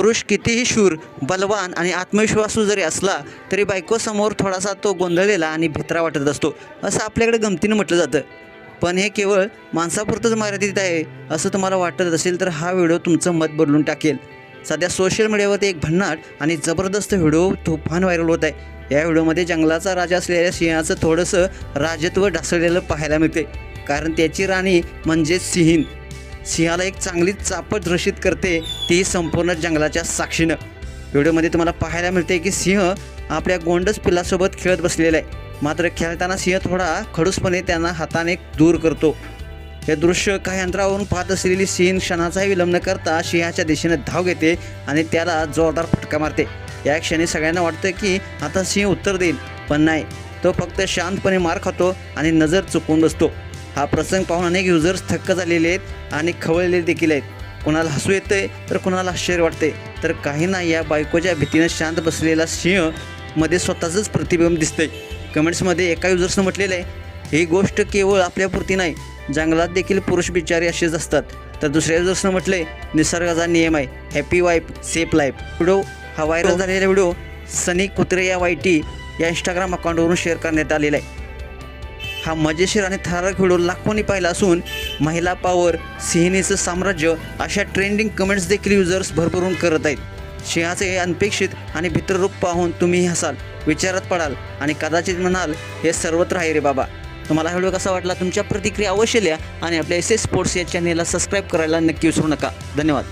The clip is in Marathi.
पुरुष कितीही शूर बलवान आणि आत्मविश्वासू जरी असला तरी बायकोसमोर थोडासा तो गोंधळलेला आणि भित्रा वाटत असतो असं आपल्याकडे गमतीनं म्हटलं जातं. पण हे केवळ माणसापुरतंच मर्यादित आहे असं तुम्हाला वाटत असेल तर हा व्हिडिओ तुमचं मत बदलून टाकेल. सध्या सोशल मीडियावरती एक भन्नाट आणि जबरदस्त व्हिडिओ तुफान व्हायरल होत आहे. या व्हिडिओमध्ये जंगलाचा राजा असलेल्या सिंहाचं थोडंसं राजत्व ढासळलेलं पाहायला मिळते कारण त्याची राणी म्हणजेच सिंह. सिंहाला एक चांगली चापट रशीद करते ती संपूर्ण जंगलाच्या साक्षीनं. व्हिडिओमध्ये तुम्हाला पाहायला मिळते की सिंह आपल्या गोंडस पिल्लासोबत खेळत बसलेला आहे. मात्र खेळताना सिंह थोडा खडूसपणे त्यांना हाताने दूर करतो. हे दृश्य काही अंतरावरून पाहत असलेली सिंह क्षणाचाही विलंब न करता सिंहाच्या दिशेने धाव घेते आणि त्याला जोरदार फटका मारते. या क्षणी सगळ्यांना वाटतं की आता सिंह उत्तर देईल पण नाही. तो फक्त शांतपणे मार खातो आणि नजर चुकवून बसतो. हा प्रसंग पाहून अनेक युजर्स थक्क झालेले आहेत आणि खवळलेले देखील आहेत. कोणाला हसू येते तर कोणाला आश्चर्य वाटते तर काहींना या बायकोच्या भीतीनं शांत बसलेला सिंहमध्ये स्वतःचंच प्रतिबिंब दिसतंय. कमेंट्समध्ये एका युजर्सनं म्हटलेलं आहे ही गोष्ट केवळ आपल्यापुरती नाही जंगलात देखील पुरुष बिचारे असेच असतात. तर दुसऱ्या युजर्सनं म्हटलंय निसर्गाचा नियम आहे happy wife safe life video हा व्हायरल झालेला व्हिडिओ सनी कुत्रे या वाईटी या इंस्टाग्राम अकाउंटवरून शेअर करण्यात आलेला आहे. हा मजेशीर आणि थरारक व्हिडिओ लाखोंनी पाहिला असून महिला पॉवर सिंहिणीचं साम्राज्य अशा ट्रेंडिंग कमेंट्स देखील युजर्स भरभरून करत आहेत. सिंहाचे हे अनपेक्षित आणि भित्ररूप पाहून तुम्ही हसाल विचारात पडाल आणि कदाचित म्हणाल हे सर्वत्र आहे रे बाबा. तुम्हाला व्हिडिओ कसा वाटला? तुमच्या प्रतिक्रिया अवश्य लिहा आणि आपल्या एस एस स्पोर्ट्स या चॅनेलला सबस्क्राईब करायला नक्की विसरू नका. धन्यवाद.